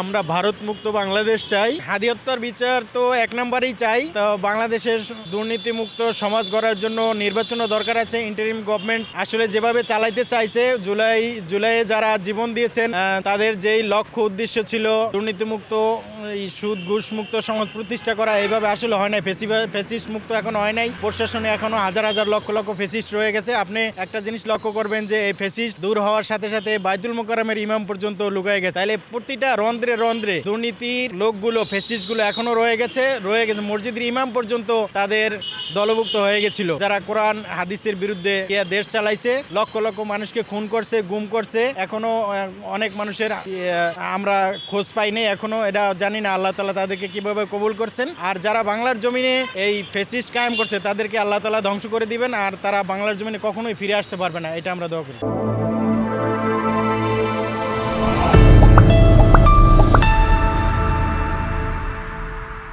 আমরা ভারত মুক্ত বাংলাদেশ চাই। হাদিয়ত্তর বিচার তো এক নম্বরেই চাই। তো বাংলাদেশের দুর্নীতি মুক্ত সমাজ গড়ার জন্য নির্বাচনও দরকার আছে। ইন্টারিম গভর্নমেন্ট আসলে যেভাবে চালাইতে চাইছে, জুলাই, জুলাইয়ে যারা জীবন দিয়েছেন তাদের যেই লক্ষ্য উদ্দেশ্য ছিল দুর্নীতিমুক্ত এই সুদ ঘুষ মুক্ত সমাজ প্রতিষ্ঠা করা এইভাবে আসলে হয় নাই। ফেসিস্ট মুক্ত এখন হয় নাই। প্রশাসনে এখনও হাজার হাজার লক্ষ লক্ষ ফেসিস্ট রয়ে গেছে। আপনি একটা জিনিস লক্ষ্য করবেন যে, এই ফেসিস্ট দূর হওয়ার সাথে সাথে বাইতুল মোকারমের ইমাম পর্যন্ত লুকায় গেছে। তাহলে প্রতিটা রন্ধ্রে রন্ধ্রে দুর্নীতির লোকগুলো ফেসিস্টগুলো এখনও রয়ে গেছে রয়ে গেছে। মসজিদের ইমাম পর্যন্ত তাদের দলভুক্ত হয়ে গেছিল। যারা কোরআন, হাদিসের বিরুদ্ধে দেশ চালাইছে, লক্ষ লক্ষ মানুষকে খুন করছে, গুম করছে, এখনও অনেক মানুষের আমরা খোঁজ পাইনি এখনও এটা জানি না, আল্লাহ তালা তাদেরকে কীভাবে কবুল করছেন। আর যারা বাংলার জমিনে এই ফেসিস্ট কায়েম করছে, তাদেরকে আল্লাহ তালা ধ্বংস করে দিবেন, আর তারা বাংলার জমিনে কখনোই ফিরে আসতে পারবে না, এটা আমরা দোয়া করি।